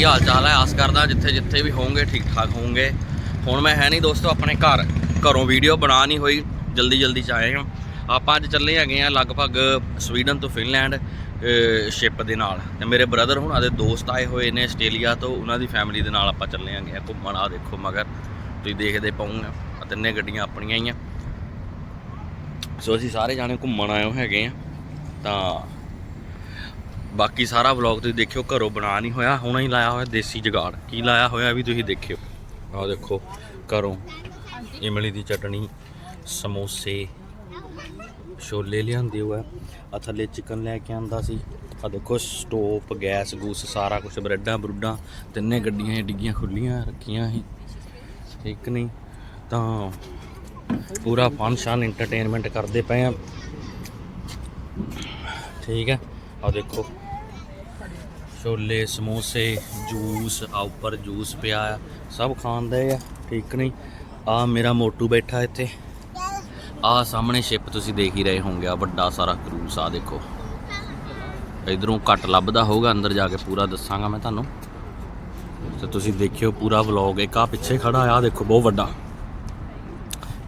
ਕੀ ਹਾਲ ਚਾਲ ਹੈ? ਆਸ ਕਰਦਾ ਜਿੱਥੇ ਜਿੱਥੇ ਵੀ ਹੋਵੋਗੇ, ਠੀਕ ਠਾਕ ਹੋਵੋਗੇ। ਹੁਣ ਮੈਂ ਹੈ ਨਹੀਂ ਦੋਸਤੋ ਆਪਣੇ ਘਰ। ਘਰੋਂ ਵੀਡੀਓ ਬਣਾ ਨਹੀਂ ਹੋਈ। ਜਲਦੀ ਜਲਦੀ ਚ ਆਏ ਹਾਂ। ਆਪਾਂ ਅੱਜ ਚੱਲੇ ਹੈਗੇ ਆ ਲਗਭਗ ਸਵੀਡਨ ਤੋਂ ਫਿਨਲੈਂਡ ਸ਼ਿਪ ਦੇ ਨਾਲ। ਤੇ ਮੇਰੇ ਬ੍ਰਦਰ ਹੁਣ ਦੇ ਦੋਸਤ ਆਏ ਹੋਏ ਨੇ ਆਸਟ੍ਰੇਲੀਆ ਤੋਂ। ਉਹਨਾਂ ਦੀ ਫੈਮਿਲੀ ਦੇ ਨਾਲ ਆਪਾਂ ਚੱਲੇ ਹੈਗੇ ਆ ਘੁੰਮਣ। ਆ ਦੇਖੋ ਮਗਰ, ਤੁਸੀਂ ਦੇਖਦੇ ਪਾਉਂਗੇ ਆ। ਤਿੰਨੇ ਗੱਡੀਆਂ ਆਪਣੀਆਂ ਹੀ ਆ। ਸੋ ਅਸੀਂ ਸਾਰੇ ਜਾਣੇ ਘੁੰਮਣ ਆਏ ਹੈਗੇ ਆ ਤਾਂ ਬਾਕੀ ਸਾਰਾ ਵਲੌਗ ਤੁਸੀਂ ਦੇਖਿਓ, ਘਰੋਂ ਬਣਾ ਨਹੀਂ ਹੋਇਆ, ਹੁਣ ਹੀ ਲਾਇਆ ਹੋਇਆ ਦੇਸੀ ਜਗਾੜ। ਕੀ ਲਾਇਆ ਹੋਇਆ ਵੀ ਤੁਸੀਂ ਦੇਖਿਓ। ਆਹ ਦੇਖੋ, ਘਰੋਂ ਇਮਲੀ ਦੀ ਚਟਣੀ, ਸਮੋਸੇ, ਛੋਲੇ ਲਿਆਂਦੇ ਹੋਇਆ ਆ ਥੱਲੇ ਚਿਕਨ ਲੈ ਕੇ ਆਂਦਾ ਸੀ। ਆ ਦੇਖੋ ਸਟੋਪ ਗੈਸ ਗੂਸ, ਸਾਰਾ ਕੁਝ ਬਰੈਡਾਂ, ਬਰੂਡਾਂ, ਤਿੰਨੇ ਗੱਡੀਆਂ ਹੀ ਡਿੱਗੀਆਂ ਖੁੱਲੀਆਂ, ਰੱਖੀਆਂ ਸੀ। ਠੀਕ ਨਹੀਂ ਤਾਂ ਪੂਰਾ ਫੰਕਸ਼ਨ ਐਂਟਰਟੇਨਮੈਂਟ ਕਰਦੇ ਪਏ ਆ। ਠੀਕ ਹੈ ਆ ਦੇਖੋ। ਛੋਲੇ, ਸਮੋਸੇ, ਜੂਸ, ਆ ਉੱਪਰ ਜੂਸ ਪਿਆ ਆ। ਸਭ ਖਾਂਦੇ ਆ, ਠੀਕ ਨਹੀਂ? ਆ ਮੇਰਾ ਮੋਟੂ ਬੈਠਾ ਇੱਥੇ। ਆ ਸਾਹਮਣੇ ਸ਼ਿਪ ਤੁਸੀਂ ਦੇਖ ਹੀ ਰਹੇ ਹੋਗੇ ਆ ਵੱਡਾ ਸਾਰਾ ਕਰੂਸ ਆ ਦੇਖੋ। ਇਧਰੋਂ ਕੱਟ ਲੱਭਦਾ ਹੋਊਗਾ, ਅੰਦਰ ਜਾ ਕੇ ਪੂਰਾ ਦੱਸਾਂਗਾ ਮੈਂ ਤੁਹਾਨੂੰ। ਤੇ ਤੁਸੀਂ ਦੇਖਿਓ ਪੂਰਾ ਵਲੌਗ, ਇੱਕ ਆ ਪਿੱਛੇ ਖੜਾ ਆ, ਦੇਖੋ ਬਹੁਤ ਵੱਡਾ।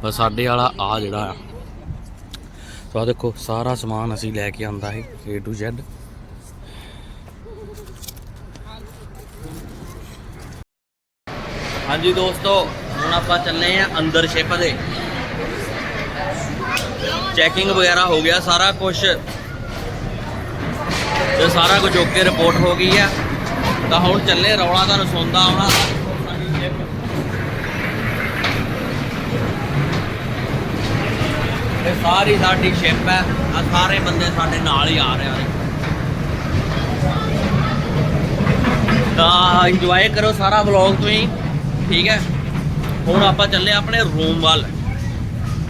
ਪਰ ਸਾਡੇ ਵਾਲਾ ਆ ਜਿਹੜਾ ਆ। ਤਾਂ ਆਹ ਦੇਖੋ, ਸਾਰਾ ਸਮਾਨ ਅਸੀਂ ਲੈ ਕੇ ਆਂਦਾ ਹੈ A to Z ਹਾਂਜੀ ਦੋਸਤੋ, ਹੁਣ ਆਪਾਂ ਚੱਲੇ ਆ ਅੰਦਰ ਸ਼ਿਪ ਦੇ। ਚੈਕਿੰਗ ਵਗੈਰਾ ਹੋ ਗਿਆ ਸਾਰਾ ਕੁਝ ਤੇ ਸਾਰਾ ਕੁਝ ਓਕੇ ਰਿਪੋਰਟ ਹੋ ਗਈ ਆ। ਤਾਂ ਹੁਣ ਚੱਲੇ ਰੌਲਾ ਤੁਹਾਨੂੰ ਸੁਣਦਾ ਆਉਣਾ ਇਹ ਸਾਰੀ ਸਾਡੀ ਸ਼ਿਪ ਹੈ ਆ ਸਾਰੇ ਬੰਦੇ ਸਾਡੇ ਨਾਲ ਹੀ ਆ ਰਹੇ ਆ। ਤਾਂ ਇੰਜੋਏ ਕਰੋ ਸਾਰਾ ਵਲੌਗ ਤੁਸੀਂ। ਠੀਕ ਹੈ। ਹੁਣ ਆਪਾਂ ਚੱਲੇ ਆਪਣੇ ਰੂਮ ਵੱਲ।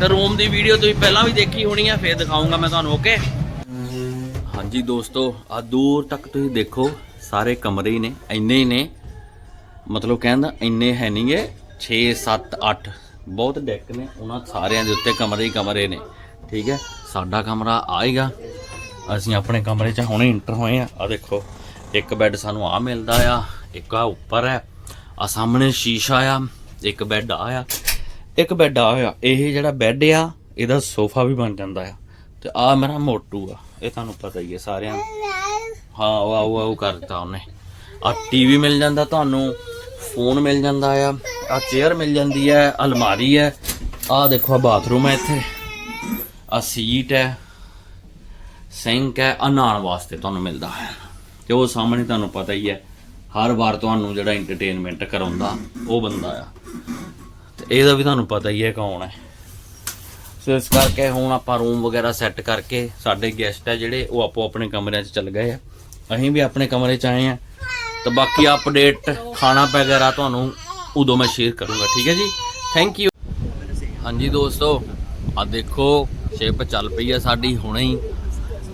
ਤੇ ਰੂਮ ਦੀ ਵੀਡੀਓ ਤੁਸੀਂ ਪਹਿਲਾਂ ਵੀ ਦੇਖੀ ਹੋਣੀ ਆ, ਫੇਰ ਦਿਖਾਉਂਗਾ ਮੈਂ ਤੁਹਾਨੂੰ ਓਕੇ ਹਾਂਜੀ ਦੋਸਤੋ, ਆ ਦੂਰ ਤੱਕ ਤੁਸੀਂ ਦੇਖੋ, ਸਾਰੇ ਕਮਰੇ ਹੀ ਨੇ, ਇੰਨੇ ਹੀ ਨੇ। ਮਤਲਬ ਕਹਿੰਦਾ ਇੰਨੇ ਹੈ ਨਹੀਂਗੇ 6 7 8 ਬਹੁਤ ਡੈਕ ਨੇ, ਉਹਨਾਂ ਸਾਰਿਆਂ ਦੇ ਉੱਤੇ ਕਮਰੇ ਹੀ ਕਮਰੇ ਨੇ, ਠੀਕ ਹੈ? ਸਾਡਾ ਕਮਰਾ ਆਏਗਾ ਅਸੀਂ ਆਪਣੇ ਕਮਰੇ 'ਚ ਹੁਣੇ ਇੰਟਰ ਹੋਏ ਆ ਆ ਦੇਖੋ, ਇੱਕ ਬੈੱਡ ਸਾਨੂੰ ਆ ਮਿਲਦਾ ਆ, ਇੱਕ ਆ ਉੱਪਰ ਹੈ। ਆ ਸਾਹਮਣੇ ਸ਼ੀਸ਼ਾ ਆ, ਇੱਕ ਬੈੱਡ ਆ ਆ, ਇੱਕ ਬੈੱਡ ਆ ਆ। ਇਹ ਜਿਹੜਾ ਬੈੱਡ ਆ, ਇਹਦਾ ਸੋਫਾ ਵੀ ਬਣ ਜਾਂਦਾ ਆ। ਤੇ ਆ ਮੇਰਾ ਮੋਟੂ ਆ, ਇਹ ਤੁਹਾਨੂੰ ਪਤਾ ਹੀ ਹੈ ਸਾਰਿਆਂ ਨੂੰ। ਹਾਂ, ਉਹ ਆਉ ਆਉ ਕਰਤਾ ਉਹਨੇ। ਆ ਟੀਵੀ ਮਿਲ ਜਾਂਦਾ ਤੁਹਾਨੂੰ, ਫੋਨ ਮਿਲ ਜਾਂਦਾ ਆ ਆ ਚੇਅਰ ਮਿਲ ਜਾਂਦੀ ਹੈ ਅਲਮਾਰੀ ਹੈ ਆ ਦੇਖੋ ਬਾਥਰੂਮ ਹੈ ਇੱਥੇ। ਆ ਸੀਟ ਹੈ ਸਿੰਕ ਹੈ ਆ ਨਹਾਉਣ ਵਾਸਤੇ ਤੁਹਾਨੂੰ ਮਿਲਦਾ ਹੈ ਤੇ ਉਹ ਸਾਹਮਣੇ ਤੁਹਾਨੂੰ ਪਤਾ ਹੀ ਹੈ ਹਰ ਵਾਰ ਤੁਹਾਨੂੰ ਜਿਹੜਾ ਐਂਟਰਟੇਨਮੈਂਟ ਕਰਾਉਂਦਾ ਉਹ ਬੰਦਾ ਆ। ਤੇ ਇਹਦਾ ਵੀ ਤੁਹਾਨੂੰ ਪਤਾ ਹੀ ਹੈ ਕੌਣ ਹੈ। ਸੋ ਇਸ ਕਰਕੇ ਹੁਣ ਆਪਾਂ ਰੂਮ ਵਗੈਰਾ ਸੈੱਟ ਕਰਕੇ ਸਾਡੇ ਗੈਸਟ ਆ ਜਿਹੜੇ ਉਹ ਆਪੋ ਆਪਣੇ ਕਮਰਿਆਂ 'ਚ ਚੱਲ ਗਏ ਆ। ਅਸੀਂ ਵੀ ਆਪਣੇ ਕਮਰੇ 'ਚ ਆਏ ਆ। ਤੇ ਬਾਕੀ ਅਪਡੇਟ ਖਾਣਾ ਵਗੈਰਾ ਤੁਹਾਨੂੰ ਉਦੋਂ ਮੈਂ ਸ਼ੇਅਰ ਕਰੂੰਗਾ ਠੀਕ ਹੈ ਜੀ? ਥੈਂਕ ਯੂ ਹਾਂਜੀ ਦੋਸਤੋ ਆ ਦੇਖੋ ਸ਼ਿਪ ਚੱਲ ਪਈ ਆ ਸਾਡੀ ਹੁਣੇ ਹੀ।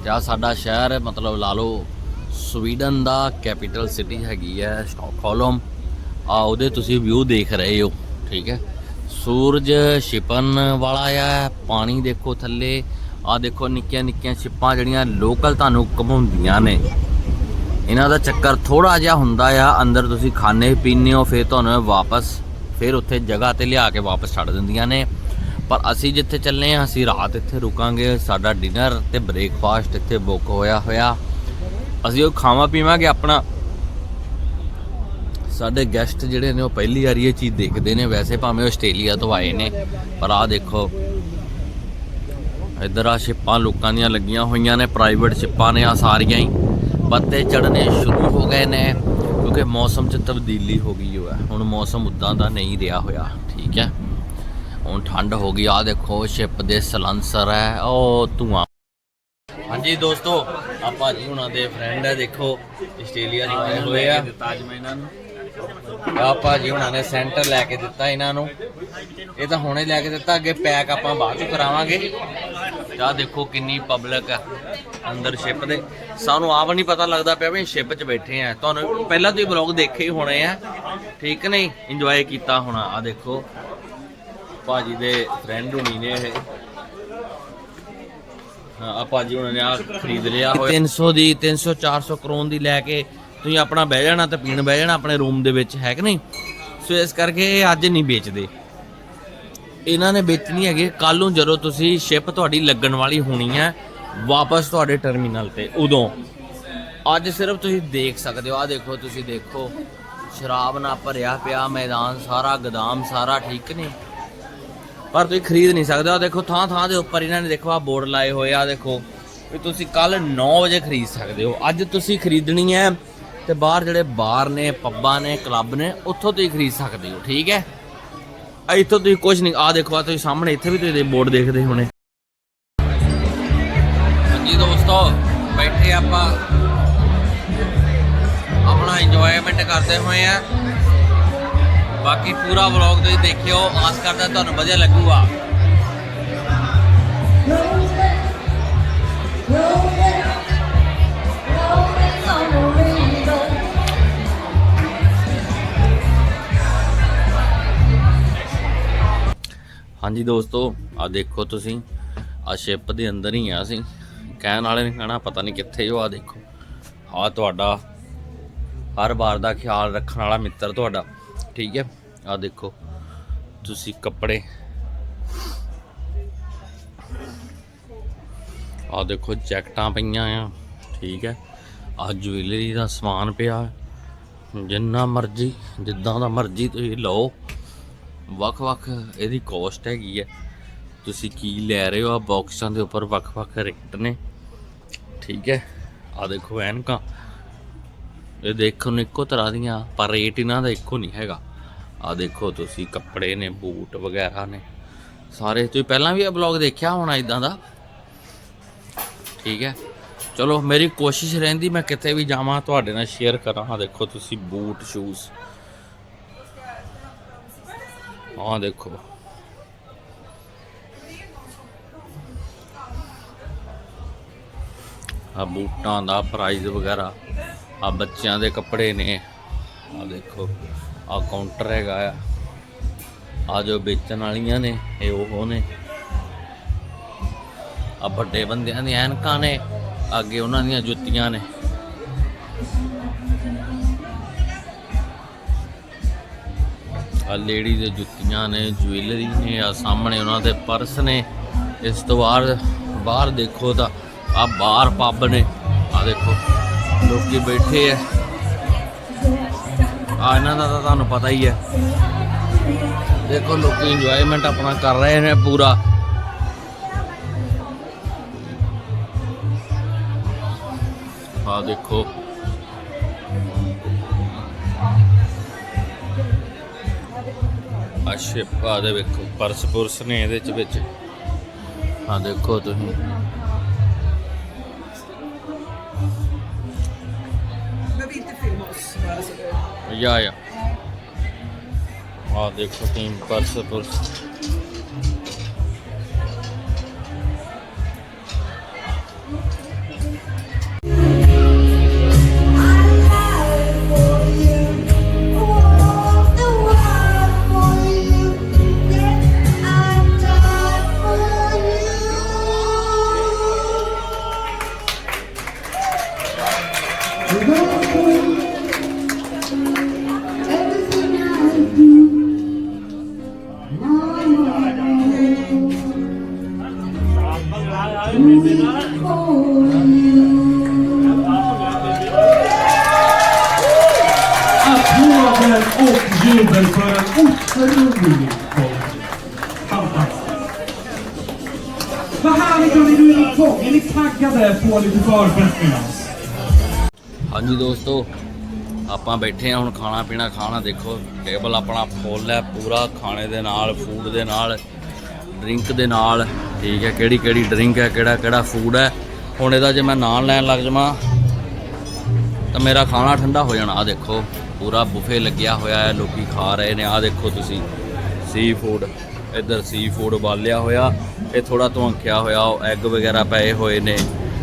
ਤੇ ਆਹ ਸਾਡਾ ਸ਼ਹਿਰ ਹੈ, ਮਤਲਬ ਲਾ ਲਓ ਸਵੀਡਨ ਦਾ ਕੈਪੀਟਲ ਸਿਟੀ ਹੈਗੀ ਹੈ ਸਟਾਕਹੋਲਮ। ਆ, ਉਹਦੇ ਤੁਸੀਂ ਵਿਊ ਦੇਖ ਰਹੇ ਹੋ, ਠੀਕ ਹੈ। ਸੂਰਜ ਛਿਪਣ ਵਾਲਾ ਆ, ਪਾਣੀ ਦੇਖੋ ਥੱਲੇ। ਆ ਦੇਖੋ ਨਿੱਕੀਆਂ ਨਿੱਕੀਆਂ ਛਿੱਪਾਂ ਜਿਹੜੀਆਂ ਲੋਕਲ ਤੁਹਾਨੂੰ ਘਮਾਉਂਦੀਆਂ ਨੇ। ਇਹਨਾਂ ਦਾ ਚੱਕਰ ਥੋੜਾ ਜਿਹਾ ਹੁੰਦਾ ਆ, ਅੰਦਰ ਤੁਸੀਂ ਖਾਣੇ ਪੀਣੇ ਹੋ, ਫਿਰ ਤੁਹਾਨੂੰ ਵਾਪਸ, ਫਿਰ ਉੱਥੇ ਜਗ੍ਹਾ ਤੇ ਲਿਆ ਕੇ ਵਾਪਸ ਛੱਡ ਦਿੰਦੀਆਂ ਨੇ। ਪਰ ਅਸੀਂ ਜਿੱਥੇ ਚੱਲੇ ਆ ਅਸੀਂ ਰਾਤ ਇੱਥੇ ਰੁਕਾਂਗੇ, ਸਾਡਾ ਡਿਨਰ ਤੇ ਬ੍ਰੇਕਫਾਸਟ ਇੱਥੇ ਬੁੱਕ ਹੋਇਆ ਹੋਇਆ। ਅਸੀਂ ਉਹ ਖਾਵਾਂ ਪੀਵਾਂਗੇ ਆਪਣਾ। ਸਾਡੇ ਗੈਸਟ ਜਿਹੜੇ ਨੇ ਉਹ ਪਹਿਲੀ ਵਾਰੀ ਇਹ ਚੀਜ਼ ਦੇਖਦੇ ਨੇ। ਵੈਸੇ ਭਾਵੇਂ ਆਸਟ੍ਰੇਲੀਆ ਤੋਂ ਆਏ ਨੇ, ਪਰ ਆਹ ਦੇਖੋ। ਇੱਧਰ ਆ ਸ਼ਿਪਾਂ ਲੋਕਾਂ ਦੀਆਂ ਲੱਗੀਆਂ ਹੋਈਆਂ ਨੇ ਪ੍ਰਾਈਵੇਟ ਸ਼ਿਪਾਂ ਨੇ ਆ ਸਾਰੀਆਂ ਹੀ। ਪੱਤੇ ਚੜਨੇ ਸ਼ੁਰੂ ਹੋ ਗਏ ਨੇ, ਕਿਉਂਕਿ ਮੌਸਮ 'ਚ ਤਬਦੀਲੀ ਹੋ ਗਈ ਹੋਇਆ ਹੁਣ ਮੌਸਮ ਉਦਾਂ ਦਾ ਨਹੀਂ ਰਿਹਾ ਹੋਇਆ, ਠੀਕ ਹੈ। ਹੁਣ ਠੰਡ ਹੋ ਗਈ। ਆ ਦੇਖੋ ਸ਼ਿਪ ਦੇ ਸਲੰਸਰ ਹੈ। ਉਹ ਧੂਆਂ। ਹਾਂਜੀ ਦੋਸਤੋ ਆ ਭਾਜੀ ਹੁਣਾਂ ਦੇ ਫਰੈਂਡ ਹੈ ਦੇਖੋ ਆਸਟ੍ਰੇਲੀਆ ਤੋਂ ਆਏ ਹੋਏ ਆ ਤਾਜ ਮੈਂ ਇਹਨਾਂ ਨੂੰ। ਆ ਭਾਜੀ ਹੁਣਾਂ ਨੇ ਸੈਂਟਰ ਲੈ ਕੇ ਦਿੱਤਾ ਇਹਨਾਂ ਨੂੰ। ਇਹ ਤਾਂ ਹੁਣੇ ਲੈ ਕੇ ਦਿੱਤਾ ਅੱਗੇ ਪੈਕ ਆਪਾਂ ਬਾਅਦ ਚ ਕਰਾਵਾਂਗੇ। ਆ ਦੇਖੋ ਕਿੰਨੀ ਪਬਲਿਕ ਆ ਅੰਦਰ ਸ਼ਿਪ ਦੇ। ਸਾਨੂੰ ਆਪ ਨਹੀਂ ਪਤਾ ਲੱਗਦਾ ਪਿਆ ਵੀ ਸ਼ਿਪ 'ਚ ਬੈਠੇ ਆ। ਤੁਹਾਨੂੰ ਪਹਿਲਾਂ ਤੁਸੀਂ ਬਲੌਗ ਦੇਖੇ ਹੀ ਹੋਣੇ ਆ। ਠੀਕ ਨਹੀਂ? ਇੰਜੋਏ ਕੀਤਾ ਹੋਣਾ। ਆ ਦੇਖੋ ਭਾਜੀ ਦੇ ਫਰੈਂਡ ਹੁਣੀ ਨੇ ਇਹ। ਹਾਂ ਆ ਭਾਜੀ ਹੁਣਾਂ ਨੇ ਆ ਖਰੀਦ ਲਿਆ ਹੋਇਆ। 300 ਦੀ 300 400 ਕਰੋਨ ਦੀ ਲੈ ਕੇ ਤੁਸੀਂ ਆਪਣਾ ਬਹਿ ਜਾਣਾ ਤੇ ਪੀਣ ਬਹਿ ਜਾਣਾ ਆਪਣੇ ਰੂਮ ਦੇ ਵਿੱਚ, ਹੈ ਕਿ ਨਹੀਂ? ਸੋ ਇਸ ਕਰਕੇ ਇਹ ਅੱਜ ਨਹੀਂ ਵੇਚਦੇ। ਇਹਨਾਂ ਨੇ ਵੇਚਣੀ ਹੈਗੀ ਕੱਲ ਨੂੰ ਜਦੋਂ ਤੁਸੀਂ ਸ਼ਿਪ ਤੁਹਾਡੀ ਲੱਗਣ ਵਾਲੀ ਹੋਣੀ ਹੈ, ਵਾਪਸ ਤੁਹਾਡੇ ਟਰਮੀਨਲ ਤੇ, ਉਦੋਂ। ਅੱਜ ਸਿਰਫ ਤੁਸੀਂ ਦੇਖ ਸਕਦੇ ਹੋ ਆ ਦੇਖੋ, ਤੁਸੀਂ ਦੇਖੋ, ਸ਼ਰਾਬ ਨਾਲ ਭਰਿਆ ਪਿਆ ਮੈਦਾਨ, ਸਾਰਾ ਗਦਾਮ ਸਾਰਾ ਠੀਕ ਨਹੀਂ। ਪਰ ਤੁਸੀਂ ਖਰੀਦ ਨਹੀਂ ਸਕਦੇ। ਆ ਦੇਖੋ ਥਾਂ ਥਾਂ ਦੇ ਉੱਪਰ ਇਹਨਾਂ ਨੇ ਦੇਖੋ ਆ ਬੋਰਡ ਲਾਏ ਹੋਏ ਆ ਦੇਖੋ। ਵੀ ਤੁਸੀਂ ਕੱਲ 9 ਵਜੇ ਖਰੀਦ ਸਕਦੇ ਹੋ। ਅੱਜ ਤੁਸੀਂ ਖਰੀਦਣੀ ਹੈ ਤੇ ਬਾਹਰ ਜਿਹੜੇ ਬਾਰ ਨੇ, ਪੱਬਾਂ ਨੇ, ਕਲੱਬ ਨੇ, ਉੱਥੋਂ ਤੁਸੀਂ ਖਰੀਦ ਸਕਦੇ ਹੋ, ਠੀਕ ਹੈ? ਇੱਥੋਂ ਤੁਸੀਂ ਕੁਝ ਨਹੀਂ ਆ ਦੇਖੋ ਆ ਤੁਸੀਂ ਸਾਹਮਣੇ, ਇੱਥੇ ਵੀ ਤੁਸੀਂ ਬੋਰਡ ਦੇਖਦੇ ਹੋਣੇ। ਹਾਂਜੀ ਦੋਸਤੋ, ਬੈਠੇ ਆਪਾਂ। ਆਪਣਾ ਇੰਜੋਇਮੈਂਟ ਕਰਦੇ ਹੋਏ ਆ। ਬਾਕੀ ਪੂਰਾ ਵਲੌਗ ਤੁਸੀਂ ਦੇਖਿਓ, ਆਸ ਕਰਦਾ ਤੁਹਾਨੂੰ ਵਧੀਆ ਲੱਗੂਗਾ। ਹਾਂਜੀ ਦੋਸਤੋ, ਆ ਦੇਖੋ ਤੁਸੀਂ, ਆ ਸ਼ਿਪ ਦੇ ਅੰਦਰ ਹੀ ਆ ਅਸੀਂ। ਕਹਿਣ ਵਾਲੇ ਨੇ ਕਹਿਣਾ, ਪਤਾ ਨਹੀਂ ਕਿੱਥੇ ਹੋ ਆ ਦੇਖੋ। ਆ ਤੁਹਾਡਾ, ਹਰ ਵਾਰ ਦਾ ਖਿਆਲ ਰੱਖਣ ਵਾਲਾ ਮਿੱਤਰ ਤੁਹਾਡਾ। ਠੀਕ ਹੈ। ਆ ਦੇਖੋ, ਤੁਸੀਂ ਕੱਪੜੇ। ਆ ਦੇਖੋ, ਜੈਕਟਾਂ ਪਈਆਂ ਆ, ਠੀਕ ਹੈ। ਆ ਜੁਐਲਰੀ ਦਾ ਸਮਾਨ ਪਿਆ, ਜਿੰਨਾ ਮਰਜ਼ੀ, ਜਿੱਦਾਂ ਦਾ ਮਰਜ਼ੀ ਤੁਸੀਂ ਲਓ। ਵੱਖ-ਵੱਖ ਇਹਦੀ ਕੋਸਟ ਹੈਗੀ ਹੈ। ਤੁਸੀਂ ਕੀ ਲੈ ਰਹੇ ਹੋ? ਆ ਬਾਕਸਾਂ ਦੇ ਉੱਪਰ ਵੱਖ-ਵੱਖ ਰੇਟ ਨੇ, ਠੀਕ ਹੈ। ਆ ਦੇਖੋ ਐਨਕਾਂ। ਇਹ ਦੇਖਣ ਨੂੰ ਇੱਕੋ ਤਰ੍ਹਾਂ ਦੀਆਂ, ਪਰ ਰੇਟ ਇਹਨਾਂ ਦਾ ਇੱਕੋ ਨਹੀਂ ਹੈਗਾ। ਆ ਦੇਖੋ ਤੁਸੀਂ ਕੱਪੜੇ ਨੇ, ਬੂਟ ਵਗੈਰਾ ਨੇ। ਸਾਰੇ ਤੁਸੀਂ ਪਹਿਲਾਂ ਵੀ ਇਹ ਬਲੌਗ ਦੇਖਿਆ ਹੋਣਾ ਇਦਾਂ ਦਾ? ਠੀਕ ਹੈ। ਚਲੋ, ਮੇਰੀ ਕੋਸ਼ਿਸ਼ ਰਹਿੰਦੀ, ਮੈਂ ਕਿਤੇ ਵੀ ਜਾਵਾਂ, ਤੁਹਾਡੇ ਨਾਲ ਸ਼ੇਅਰ ਕਰਾਂ। ਆ ਦੇਖੋ ਤੁਸੀਂ ਬੂਟ ਸ਼ੂਜ਼ ਆਹ ਦੇਖੋ। ਆ ਬੂਟਾਂ ਦਾ ਪ੍ਰਾਈਸ ਵਗੈਰਾ ਆ ਬੱਚਿਆਂ ਦੇ ਕੱਪੜੇ ਨੇ। ਆ ਦੇਖੋ। ਆ ਕਾਊਂਟਰ ਹੈਗਾ ਆ। ਆ ਜੋ ਵੇਚਣ ਵਾਲੀਆਂ ਨੇ, ਇਹ ਉਹ ਨੇ। ਆ ਵੱਡੇ ਬੰਦਿਆਂ ਦੀਆਂ ਐਨਕਾਂ ਨੇ, ਅੱਗੇ ਉਹਨਾਂ ਦੀਆਂ ਜੁੱਤੀਆਂ ਨੇ। ਆ ਲੇਡੀ ਦੇ ਜੁੱਤੀਆਂ ਨੇ, ਜੁਐਲਰੀ ਨੇ, ਆ ਸਾਹਮਣੇ ਉਹਨਾਂ ਦੇ ਪਰਸ ਨੇ। ਇਸ ਤੋਂ ਬਾਅਦ ਬਾਹਰ ਦੇਖੋ ਤਾਂ ਆ ਬਾਹਰ ਪੱਬ ਨੇ। ਆ ਦੇਖੋ, ਲੋਕੀ ਬੈਠੇ ਆ। ਆ, ਇਹਨਾਂ ਦਾ ਤਾਂ ਤੁਹਾਨੂੰ ਪਤਾ ਹੀ ਹੈ। ਦੇਖੋ, ਲੋਕੀ ਇੰਜੋਇਮੈਂਟ ਆਪਣਾ ਕਰ ਰਹੇ ਨੇ ਪੂਰਾ। ਆ ਦੇਖੋ। ਆ ਸ਼ਿਪਾ ਦੇ ਵੇਖੋ ਪਰਸ ਪੁਰਸ ਨੇ ਇਹਦੇ ਚ ਵਿੱਚ। ਆ ਦੇਖੋ ਤੁਸੀਂ। ਆਹ ਦੇਖੋ ਤੁਸੀਂ ਪਰਸ ਦੋਸਤੋ, ਆਪਾਂ ਬੈਠੇ ਆ ਹੁਣ ਖਾਣਾ ਪੀਣਾ, ਖਾਣਾ ਦੇਖੋ, ਟੇਬਲ ਆਪਣਾ ਫੁੱਲ ਹੈ ਪੂਰਾ, ਖਾਣੇ ਦੇ ਨਾਲ ਫੂਡ ਦੇ ਨਾਲ ਡਰਿੰਕ ਦੇ ਨਾਲ, ਠੀਕ ਹੈ, ਕਿਹੜੀ ਕਿਹੜੀ ਡਰਿੰਕ ਹੈ, ਕਿਹੜਾ ਕਿਹੜਾ ਫੂਡ ਹੈ। ਹੁਣ ਇਹਦਾ ਜੇ ਮੈਂ ਨਾਂ ਲੈਣ ਲੱਗ ਜਾਵਾਂ, ਤਾਂ ਮੇਰਾ ਖਾਣਾ ਠੰਡਾ ਹੋ ਜਾਣਾ। ਆ ਦੇਖੋ, ਪੂਰਾ ਬੁਫੇ ਲੱਗਿਆ ਹੋਇਆ ਹੈ, ਲੋਕੀ ਖਾ ਰਹੇ ਨੇ। ਆ ਦੇਖੋ ਤੁਸੀਂ ਸੀ ਫੂਡ ਇੱਧਰ ਸੀ ਫੂਡ ਉਬਾਲਿਆ ਹੋਇਆ, ਇਹ ਥੋੜਾ ਧਵੰਕਿਆ ਹੋਇਆ, ਉਹ ਐਗ ਵਗੈਰਾ ਪਏ ਹੋਏ ਨੇ।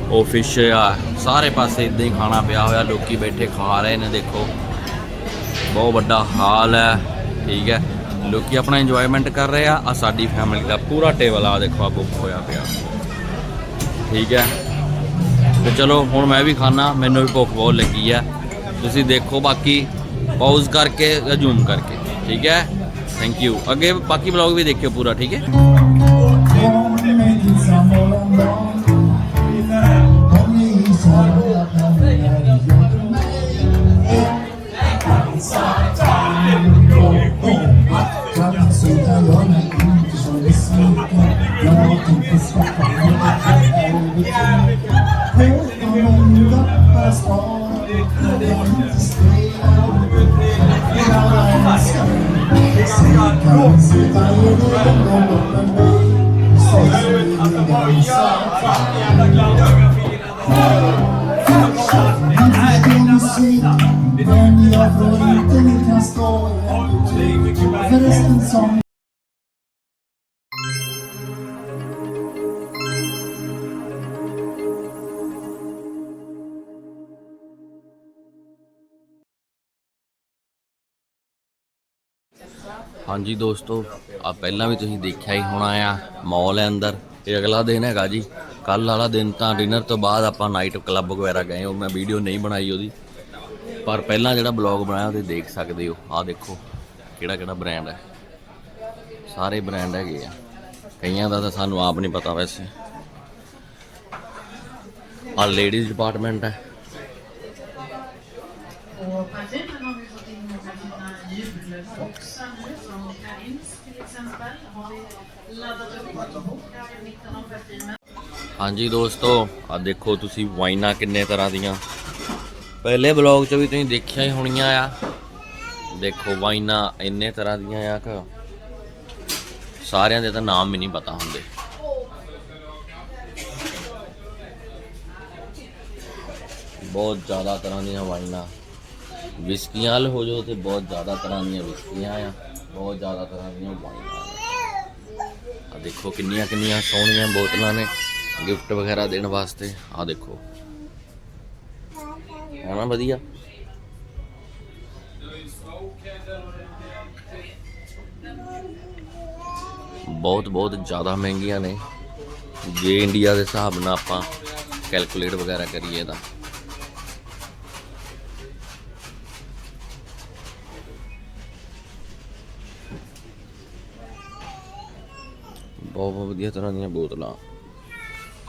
ਉਹ ਫਿਸ਼ ਆ ਸਾਰੇ ਪਾਸੇ ਇਦਾਂ ਹੀ ਖਾਣਾ ਪਿਆ ਹੋਇਆ ਲੋਕੀ ਬੈਠੇ ਖਾ ਰਹੇ ਨੇ ਦੇਖੋ ਬਹੁਤ ਵੱਡਾ ਹਾਲ ਹੈ ਠੀਕ ਹੈ ਲੋਕੀ ਆਪਣਾ ਇੰਜੋਇਮੈਂਟ ਕਰ ਰਹੇ ਆ ਆ ਸਾਡੀ ਫੈਮਿਲੀ ਦਾ ਪੂਰਾ ਟੇਬਲ ਆ ਦੇਖੋ ਆ ਬੁੱਕ ਹੋਇਆ ਪਿਆ ਠੀਕ ਹੈ ਤੇ ਚਲੋ ਹੁਣ ਮੈਂ ਵੀ ਖਾਣਾ ਮੈਨੂੰ ਵੀ ਭੁੱਖ ਬਹੁਤ ਲੱਗੀ ਆ ਤੁਸੀਂ ਦੇਖੋ ਬਾਕੀ ਪਾਜ਼ ਕਰਕੇ ਜਾਂ ਜ਼ੂਮ ਕਰਕੇ ਠੀਕ ਹੈ ਥੈਂਕ ਯੂ ਅੱਗੇ ਬਾਕੀ ਵਲੌਗ ਵੀ ਦੇਖਿਓ ਪੂਰਾ ਠੀਕ ਹੈ Förresten som ਹਾਂਜੀ ਦੋਸਤੋ ਆ ਪਹਿਲਾਂ ਵੀ ਤੁਸੀਂ ਦੇਖਿਆ ਹੀ ਹੋਣਾ ਆ, ਮਾਲ ਹੈ ਅੰਦਰ। ਇਹ ਅਗਲਾ ਦਿਨ ਹੈਗਾ ਜੀ। ਕੱਲ ਵਾਲਾ ਦਿਨ ਤਾਂ ਡਿਨਰ ਤੋਂ ਬਾਅਦ ਆਪਾਂ ਨਾਈਟ ਕਲੱਬ ਵਗੈਰਾ ਗਏ ਉਹ ਮੈਂ ਵੀਡੀਓ ਨਹੀਂ ਬਣਾਈ ਉਹਦੀ। ਪਰ ਪਹਿਲਾਂ ਜਿਹੜਾ ਬਲੌਗ ਬਣਾਇਆ, ਉਹਦੇ ਦੇਖ ਸਕਦੇ ਹੋ। ਆ ਦੇਖੋ, ਕਿਹੜਾ ਕਿਹੜਾ ਬ੍ਰਾਂਡ ਹੈ। ਸਾਰੇ ਬ੍ਰਾਂਡ ਹੈਗੇ ਆ। ਕਈਆਂ ਦਾ ਤਾਂ ਸਾਨੂੰ ਆਪ ਨਹੀਂ ਪਤਾ ਵੈਸੇ। ਆ ਲੇਡੀਜ਼ ਡਿਪਾਰਟਮੈਂਟ ਹੈ। ਹਾਂਜੀ ਦੋਸਤੋ ਆ ਦੇਖੋ ਤੁਸੀਂ ਵਾਈਨਾਂ ਕਿੰਨੇ ਤਰ੍ਹਾਂ ਦੀਆਂ। ਪਹਿਲੇ ਬਲੌਗ 'ਚ ਵੀ ਤੁਸੀਂ ਦੇਖਿਆ ਹੀ ਹੋਣੀਆਂ ਆ। ਦੇਖੋ ਵਾਈਨਾਂ ਇੰਨੇ ਤਰ੍ਹਾਂ ਦੀਆਂ ਆ ਕਿ ਸਾਰਿਆਂ ਦੇ ਤਾਂ ਨਾਮ ਵੀ ਨਹੀਂ ਪਤਾ ਹੁੰਦੇ। ਬਹੁਤ ਜ਼ਿਆਦਾ ਤਰ੍ਹਾਂ ਦੀਆਂ ਵਾਈਨਾਂ। ਵਿਸਕੀਆਂ ਵਾਲ ਹੋ ਜਾਓ ਤੇ ਬਹੁਤ ਜ਼ਿਆਦਾ ਤਰ੍ਹਾਂ ਦੀਆਂ ਵਿਸਕੀਆਂ ਆ। ਬਹੁਤ ਜ਼ਿਆਦਾ ਤਰ੍ਹਾਂ ਦੀਆਂ ਵਾਈਨਾਂ ਆ। ਦੇਖੋ ਕਿੰਨੀਆਂ ਕਿੰਨੀਆਂ ਸੋਹਣੀਆਂ ਬੋਤਲਾਂ ਨੇ। ਗਿਫਟ ਵਗੈਰਾ ਦੇਣ ਵਾਸਤੇ। ਆ ਦੇਖੋ। ਹੈ ਵਧੀਆ? ਬਹੁਤ ਬਹੁਤ ਜ਼ਿਆਦਾ ਮਹਿੰਗੀਆਂ ਨੇ। ਜੇ ਇੰਡੀਆ ਦੇ ਹਿਸਾਬ ਨਾਲ ਆਪਾਂ ਕੈਲਕੂਲੇਟ ਵਗੈਰਾ ਕਰੀਏ ਤਾਂ। ਬਹੁਤ ਵਧੀਆ ਤਰ੍ਹਾਂ ਦੀਆਂ ਬੋਤਲਾਂ।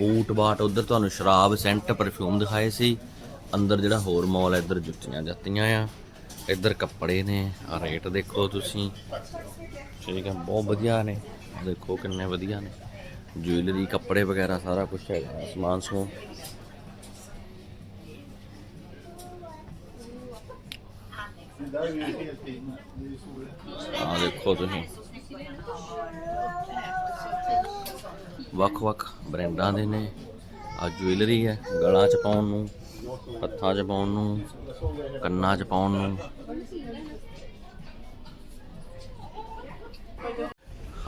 ਬੂਟ, ਬਾਟ, ਉਧਰ ਤੁਹਾਨੂੰ ਸ਼ਰਾਬ ਸੈਂਟ ਪਰਫਿਊਮ ਦਿਖਾਏ ਸੀ। ਅੰਦਰ ਜਿਹੜਾ ਹੋਰ ਮਾਲ ਇੱਧਰ ਜੁੱਤੀਆਂ ਜੱਤੀਆਂ ਆ। ਇੱਧਰ ਕੱਪੜੇ ਨੇ ਆ ਰੇਟ ਦੇਖੋ ਤੁਸੀਂ। ਠੀਕ ਹੈ ਬਹੁਤ ਵਧੀਆ ਨੇ। ਦੇਖੋ ਕਿੰਨੇ ਵਧੀਆ ਨੇ। ਜੁਐਲਰੀ ਕੱਪੜੇ ਵਗੈਰਾ, ਸਾਰਾ ਕੁਝ ਹੈਗਾ ਸਮਾਨ ਸੋ ਆ ਦੇਖੋ ਤੁਸੀਂ। ਵੱਖ-ਵੱਖ ਬ੍ਰਾਂਡਾਂ ਦੇ ਨੇ। ਆ ਜੁਐਲਰੀ ਹੈ, ਗਲਾਂ 'ਚ ਪਾਉਣ ਨੂੰ, ਹੱਥਾਂ 'ਚ ਪਾਉਣ ਨੂੰ, ਕੰਨਾਂ 'ਚ ਪਾਉਣ ਨੂੰ।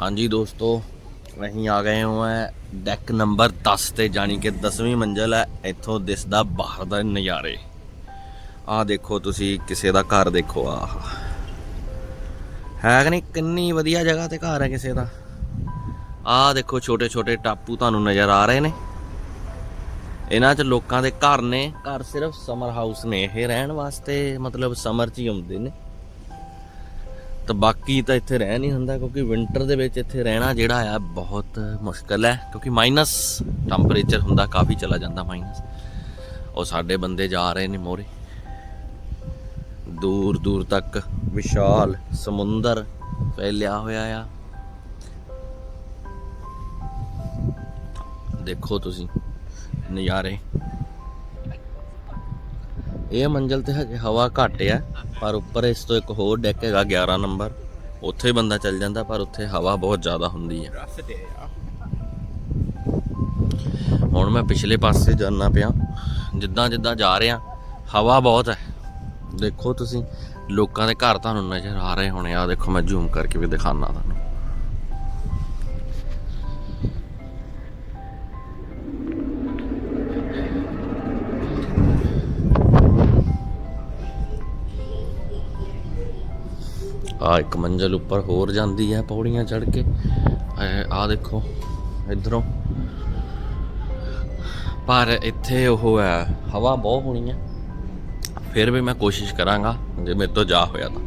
ਹਾਂਜੀ ਦੋਸਤੋ, ਅਸੀਂ ਆ ਗਏ ਹਾਂ ਡੈਕ ਨੰਬਰ 10 ਤੇ, ਜਾਣੀ ਕਿ 10ਵੀਂ ਮੰਜ਼ਲ ਹੈ। ਇੱਥੋਂ ਦਿਸਦਾ ਬਾਹਰ ਦਾ ਨਜ਼ਾਰੇ। ਆਹ ਦੇਖੋ ਤੁਸੀਂ, ਕਿਸੇ ਦਾ ਘਰ ਦੇਖੋ ਆ ਹੈ ਕਿ ਨਹੀਂ? ਕਿੰਨੀ ਵਧੀਆ ਜਗ੍ਹਾ ਤੇ ਘਰ ਹੈ ਕਿਸੇ ਦਾ। ਆਹ ਦੇਖੋ ਛੋਟੇ ਛੋਟੇ ਟਾਪੂ ਤੁਹਾਨੂੰ ਨਜ਼ਰ ਆ ਰਹੇ ਨੇ। ਇਹਨਾਂ 'ਚ ਲੋਕਾਂ ਦੇ ਘਰ ਨੇ, ਘਰ ਸਿਰਫ ਸਮਰ ਹਾਊਸ ਨੇ, ਇਹ ਰਹਿਣ ਵਾਸਤੇ ਮਤਲਬ ਸਮਰ 'ਚ ਹੀ ਆਉਂਦੇ ਨੇ। ਤਾਂ ਬਾਕੀ ਤਾਂ ਇੱਥੇ ਰਹਿ ਨਹੀਂ ਹੁੰਦਾ ਕਿਉਂਕਿ ਵਿੰਟਰ ਦੇ ਵਿੱਚ ਇੱਥੇ ਰਹਿਣਾ ਜਿਹੜਾ ਆ ਬਹੁਤ ਮੁਸ਼ਕਲ ਹੈ, ਕਿਉਂਕਿ ਮਾਈਨਸ ਟੈਂਪਰੇਚਰ ਹੁੰਦਾ, ਕਾਫੀ ਚਲਾ ਜਾਂਦਾ ਮਾਈਨਸ ਉਹ ਸਾਡੇ ਬੰਦੇ ਜਾ ਰਹੇ ਨੇ ਮੋਰੇ। ਦੂਰ ਦੂਰ ਤੱਕ ਵਿਸ਼ਾਲ ਸਮੁੰਦਰ ਫੈਲਿਆ ਹੋਇਆ ਆ। ਦੇਖੋ ਤੁਸੀਂ ਨਜ਼ਾਰੇ। ਇਹ ਮੰਜ਼ਲ ਤੇ ਹਜੇ ਹਵਾ ਘੱਟ ਆ ਪਰ ਉੱਪਰ ਇਸ ਤੋਂ ਇੱਕ ਹੋਰ ਡੈਕ ਹੈਗਾ 11 ਨੰਬਰ। ਉੱਥੇ ਬੰਦਾ ਚੱਲ ਜਾਂਦਾ ਪਰ ਉੱਥੇ ਹਵਾ ਬਹੁਤ ਜ਼ਿਆਦਾ ਹੁੰਦੀ ਹੈ ਹੁਣ ਮੈਂ ਪਿਛਲੇ ਪਾਸੇ ਜਾਣਾ ਪਿਆ। ਜਿੱਦਾਂ ਜਿੱਦਾਂ ਜਾ ਰਿਹਾ ਹਵਾ ਬਹੁਤ ਹੈ ਦੇਖੋ ਤੁਸੀਂ ਲੋਕਾਂ ਦੇ ਘਰ ਤੁਹਾਨੂੰ ਨਜ਼ਰ ਆ ਰਹੇ ਹੋਣੇ ਆ। ਦੇਖੋ ਮੈਂ ਜ਼ੂਮ ਕਰਕੇ ਵੀ ਦਿਖਾਣਾ ਤੁਹਾਨੂੰ। ਆ ਇੱਕ ਮੰਜ਼ਲ ਉੱਪਰ ਹੋਰ ਜਾਂਦੀ ਹੈ ਪੌੜੀਆਂ ਚੜ ਕੇ। ਆ ਦੇਖੋ, ਇਧਰੋਂ। ਪਰ ਇੱਥੇ ਉਹ ਹੈ, ਹਵਾ ਬਹੁਤ ਹੋਣੀ ਹੈ। ਫਿਰ ਵੀ ਮੈਂ ਕੋਸ਼ਿਸ਼ ਕਰਾਂਗਾ, ਜੇ ਮੇਰੇ ਤੋਂ ਜਾ ਹੋਇਆ ਤਾਂ।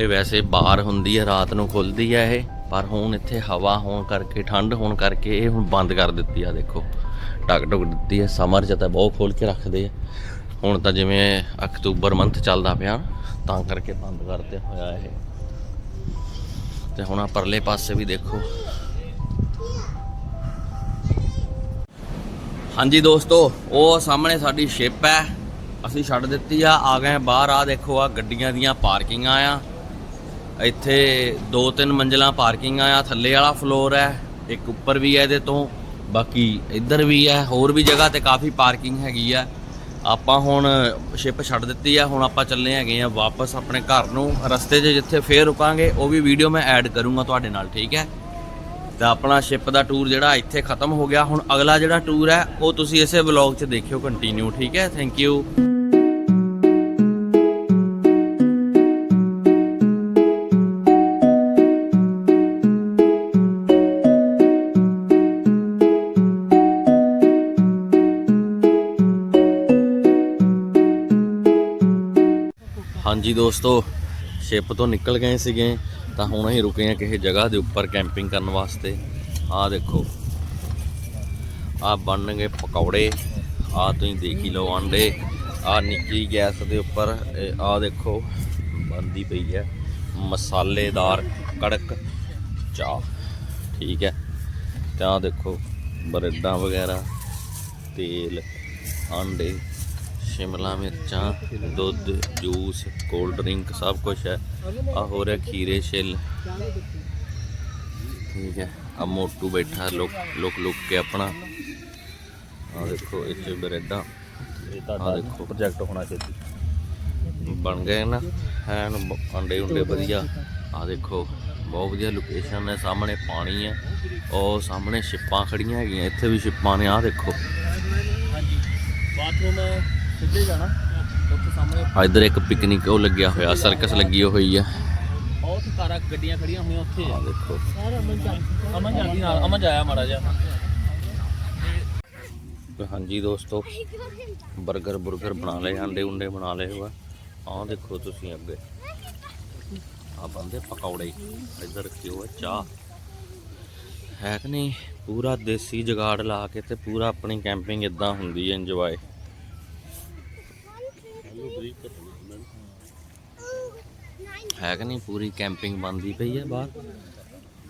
ਇਹ ਵੈਸੇ ਬਾਹਰ ਹੁੰਦੀ ਹੈ, ਰਾਤ ਨੂੰ ਖੁੱਲਦੀ ਹੈ ਇਹ। ਪਰ ਹੁਣ ਇੱਥੇ ਹਵਾ ਹੋਣ ਕਰਕੇ, ਠੰਡ ਹੋਣ ਕਰਕੇ ਇਹ ਹੁਣ ਬੰਦ ਕਰ ਦਿੱਤੀ ਆ, ਦੇਖੋ। ਟਕ ਟਕ ਦਿੱਤੀ ਹੈ ਸਮਰ ਚ ਤਾਂ ਬਹੁਤ ਖੋਲ ਕੇ ਰੱਖਦੇ ਆ। ਹੁਣ ਤਾਂ ਜਿਵੇਂ ਅਕਤੂਬਰ ਮੰਥ ਚੱਲਦਾ ਪਿਆ, ਤਾਂ ਕਰਕੇ ਬੰਦ ਕਰਦੇ ਹੋਇਆ ਇਹ। ਤੇ ਹੁਣ ਆ ਪਰਲੇ ਪਾਸੇ ਵੀ ਦੇਖੋ। ਹਾਂਜੀ ਦੋਸਤੋ, ਉਹ ਸਾਹਮਣੇ ਸਾਡੀ ਸ਼ਿਪ ਹੈ। ਅਸੀਂ ਛੱਡ ਦਿੱਤੀ ਆ ਆ ਗਏ ਬਾਹਰ, ਆ ਦੇਖੋ ਆ ਗੱਡੀਆਂ ਦੀਆਂ ਪਾਰਕਿੰਗਾਂ ਆ। ਇੱਥੇ ਦੋ ਤਿੰਨ ਮੰਜ਼ਲਾਂ ਪਾਰਕਿੰਗਾਂ ਆ ਥੱਲੇ ਵਾਲਾ ਫਲੋਰ ਹੈ, ਇੱਕ ਉੱਪਰ ਵੀ ਹੈ ਇਹਦੇ ਤੋਂ, ਬਾਕੀ ਇੱਧਰ ਵੀ ਹੈ, ਹੋਰ ਵੀ ਜਗ੍ਹਾ ਤੇ ਕਾਫੀ ਪਾਰਕਿੰਗ ਹੈਗੀ ਆ। ਆਪਾਂ ਹੁਣ ਸ਼ਿਪ ਛੱਡ ਦਿੱਤੀ ਆ, ਹੁਣ ਆਪਾਂ ਚੱਲੇ ਹੈਗੇ ਆ ਵਾਪਸ ਆਪਣੇ ਘਰ ਨੂੰ, ਰਸਤੇ 'ਚ ਜਿੱਥੇ ਫੇਰ ਰੁਕਾਂਗੇ, ਉਹ ਵੀ ਵੀਡੀਓ ਮੈਂ ਐਡ ਕਰੂੰਗਾ ਤੁਹਾਡੇ ਨਾਲ, ਠੀਕ ਹੈ? ਤਾਂ ਆਪਣਾ ਸ਼ਿਪ ਦਾ ਟੂਰ ਜਿਹੜਾ ਇੱਥੇ ਖਤਮ ਹੋ ਗਿਆ, ਹੁਣ ਅਗਲਾ ਜਿਹੜਾ ਟੂਰ ਹੈ, ਉਹ ਤੁਸੀਂ ਇਸੇ ਵਲੌਗ 'ਚ ਦੇਖਿਓ ਕੰਟੀਨਿਊ ਠੀਕ ਹੈ? ਥੈਂਕ ਯੂ ਹਾਂਜੀ ਦੋਸਤੋ, ਸ਼ਿਪ ਤੋਂ ਨਿਕਲ ਗਏ ਸੀਗੇ, ਤਾਂ ਹੁਣ ਅਸੀਂ ਰੁਕੇ ਹਾਂ ਕਿਸੇ ਜਗ੍ਹਾ ਦੇ ਉੱਪਰ ਕੈਂਪਿੰਗ ਕਰਨ ਵਾਸਤੇ। ਆਹ ਦੇਖੋ, ਆਹ ਬਣਨਗੇ ਪਕੌੜੇ, ਆਹ ਤੁਸੀਂ ਦੇਖ ਹੀ ਲਓ ਆਂਡੇ, ਆਹ ਨਿੱਕੀ ਗੈਸ ਦੇ ਉੱਪਰ, ਇਹ ਆਹ ਦੇਖੋ, ਬਣਦੀ ਪਈ ਹੈ ਮਸਾਲੇਦਾਰ ਕੜਕ ਚਾਹ, ਠੀਕ ਹੈ। ਤੇ ਆਹ ਦੇਖੋ, ਬਰੇਡਾਂ ਵਗੈਰਾ, ਤੇਲ, ਆਂਡੇ, ਸ਼ਿਮਲਾ ਮਿਰਚਾਂ, ਦੁੱਧ, ਜੂਸ ਕੋਲਡ ਡਰਿੰਕ ਸਭ ਕੁਝ ਹੈ। ਆ ਹੋ ਰਿਹਾ ਖੀਰੇ ਛਿੱਲ। ਠੀਕ ਹੈ। ਆ ਮੋਟੂ ਬੈਠਾ ਲੁਕ ਲੁਕ ਲੁਕ ਕੇ ਆਪਣਾ। ਆ ਦੇਖੋ ਇੱਥੇ ਬਰੈਡਾਂ। ਇਹ ਤੁਹਾਡਾ ਦੇਖੋ। ਪ੍ਰੋਜੈਕਟ ਹੋਣਾ ਚਾਹੀਦਾ। ਬਣ ਗਏ ਨਾ। ਬ- ਅੰਡੇ ਉਂਡੇ ਵਧੀਆ। ਆ ਦੇਖੋ ਬਹੁਤ ਵਧੀਆ ਲੋਕੇਸ਼ਨ ਹੈ। ਸਾਹਮਣੇ ਪਾਣੀ ਹੈ। ਉਹ ਸਾਹਮਣੇ ਸ਼ਿਪਾਂ ਖੜੀਆਂ ਹੈਗੀਆਂ। ਇੱਥੇ ਵੀ ਸ਼ਿਪਾਂ ਨੇ। ਆ ਦੇਖੋ। ਹਾਂਜੀ। ਬਾਥਰੂਮ ਸਿੱਧੇ ਜਾਣਾ। ਇੱਧਰ ਇੱਕ ਪਿਕਨਿਕ ਉਹ ਲੱਗਿਆ ਹੋਇਆ ਸਰਕਸ ਲੱਗੀ ਹੋਈ ਹੈ ਬਹੁਤ ਸਾਰਾ ਗੱਡੀਆਂ ਖੜੀਆਂ ਹੋਈਆਂ ਉੱਥੇ। ਆ ਦੇਖੋ। ਅਮਨ ਜਾਂਦੀ ਨਾਲ ਅਮਨ ਜਾਇਆ ਮਾੜਾ ਜਿਹਾ। ਹਾਂਜੀ ਦੋਸਤੋ 버ਗਰ ਬੁਰਗਰ ਬਣਾ ਲਏ ਅੰਡੇ ਉਂਡੇ ਬਣਾ ਲਏ ਹੋਆ ਆਹ ਦੇਖੋ ਤੁਸੀਂ ਅੱਗੇ। ਆ ਬੰਦੇ ਪਕੌੜੇ ਇੱਧਰ ਰੱਖੀ ਹੋਆ ਚਾਹ। ਹੈ ਕਿ ਨਹੀਂ? ਪੂਰਾ ਦੇਸੀ ਜਗਾੜ ਲਾ ਕੇ ਤੇ ਪੂਰਾ ਆਪਣੀ ਕੈਂਪਿੰਗ ਇਦਾਂ ਹੁੰਦੀ ਹੈ ਇੰਜੋਏ ਹੈ ਕਿ ਨਹੀਂ? ਪੂਰੀ ਕੈਂਪਿੰਗ ਬੰਦੀ ਪਈ ਹੈ ਬਾਹਰ।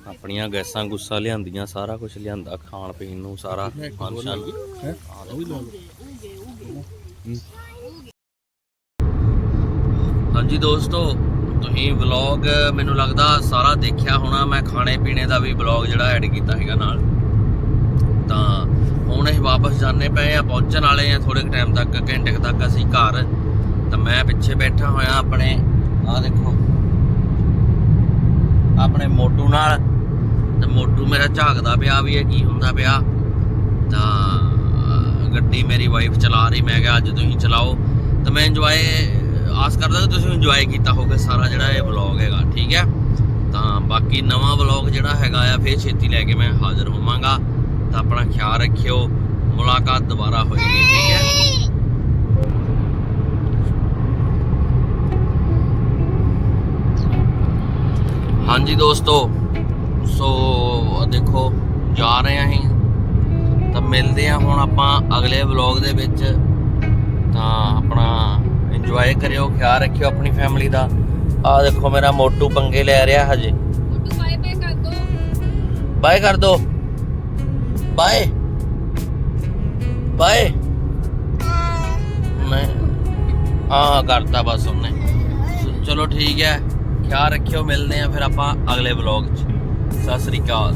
ਆਪਣੀਆਂ ਗੈਸਾਂ ਗੁੱਸਾ ਲਿਆਂਦੀਆਂ ਸਾਰਾ ਕੁਝ ਲਿਆਂਦਾ ਖਾਣ ਪੀਣ ਨੂੰ ਸਾਰਾ ਫੰਕਸ਼ਨ ਹਾਂਜੀ ਦੋਸਤੋ ਤੁਸੀਂ ਵਲੌਗ ਮੈਨੂੰ ਲੱਗਦਾ ਸਾਰਾ ਦੇਖਿਆ ਹੋਣਾ। ਮੈਂ ਖਾਣੇ ਪੀਣੇ ਦਾ ਵੀ ਵਲੌਗ ਜਿਹੜਾ ਐਡ ਕੀਤਾ ਹੈਗਾ ਨਾਲ। ਤਾਂ ਹੁਣ ਅਸੀਂ ਵਾਪਸ ਜਾਣੇ ਪਏ ਆ, ਪਹੁੰਚਣ ਵਾਲੇ ਆ ਥੋੜੇ ਟਾਈਮ ਤੱਕ, ਘੰਟੇ ਤੱਕ ਅਸੀਂ ਘਰ। ਤਾਂ ਮੈਂ ਪਿੱਛੇ ਬੈਠਾ ਹੋਇਆ ਆਪਣੇ, ਆਹ ਦੇਖੋ। ਆਪਣੇ ਮੋਟੂ ਨਾਲ। ਤੇ ਮੋਟੂ ਮੇਰਾ ਝਾਕਦਾ ਪਿਆ ਵੀ ਇਹ ਕੀ ਹੁੰਦਾ ਪਿਆ। ਤਾਂ ਗੱਡੀ ਮੇਰੀ ਵਾਈਫ ਚਲਾ ਰਹੀ, ਮੈਂ ਕਿਹਾ ਅੱਜ ਤੁਸੀਂ ਚਲਾਓ। ਤਾਂ ਮੈਂ ਇੰਜੋਏ ਆਸ ਕਰਦਾ ਕਿ ਤੁਸੀਂ ਇੰਜੋਏ ਕੀਤਾ ਹੋਵੇ ਸਾਰਾ ਜਿਹੜਾ ਇਹ ਵਲੌਗ ਹੈਗਾ, ਠੀਕ ਹੈ? ਤਾਂ ਬਾਕੀ ਨਵਾਂ ਵਲੌਗ ਜਿਹੜਾ ਹੈਗਾ ਆ, ਫੇਰ ਛੇਤੀ ਲੈ ਕੇ ਮੈਂ ਹਾਜ਼ਰ ਹੋਵਾਂਗਾ। ਤਾਂ ਆਪਣਾ ਖਿਆਲ ਰੱਖਿਓ ਮੁਲਾਕਾਤ ਦੁਬਾਰਾ ਹੋਏਗੀ ਠੀਕ ਹੈ? ਹਾਂਜੀ ਦੋਸਤੋ ਸੋ ਦੇਖੋ ਜਾ ਰਹੇ ਆਂ ਅਸੀਂ ਤਾਂ ਮਿਲਦੇ ਆਂ ਹੁਣ ਆਪਾਂ ਅਗਲੇ ਵਲੌਗ ਦੇ ਵਿੱਚ। ਤਾਂ ਆਪਣਾ ਇੰਜੋਏ ਕਰਿਓ ਖਿਆਲ ਰੱਖਿਓ ਆਪਣੀ ਫੈਮਿਲੀ ਦਾ। ਆਹ ਦੇਖੋ ਮੇਰਾ ਮੋਟੂ ਪੰਗੇ ਲੈ ਰਿਹਾ ਹਜੇ। ਬਾਏ ਬਾਏ ਕਰ ਦੋ। ਬਾਏ ਕਰ ਦੋ। ਬਾਏ। ਬਾਏ। ਮੈਂ ਹਾਂ ਕਰਤਾ ਬਸ ਉਹਨੇ। ਚਲੋ ਠੀਕ ਹੈ। ਖਿਆਲ ਰੱਖਿਓ, ਮਿਲਦੇ ਆਂ ਫਿਰ ਆਪਾਂ ਅਗਲੇ ਵਲੌਗ 'ਚ। ਸਤਿ ਸ੍ਰੀ ਅਕਾਲ।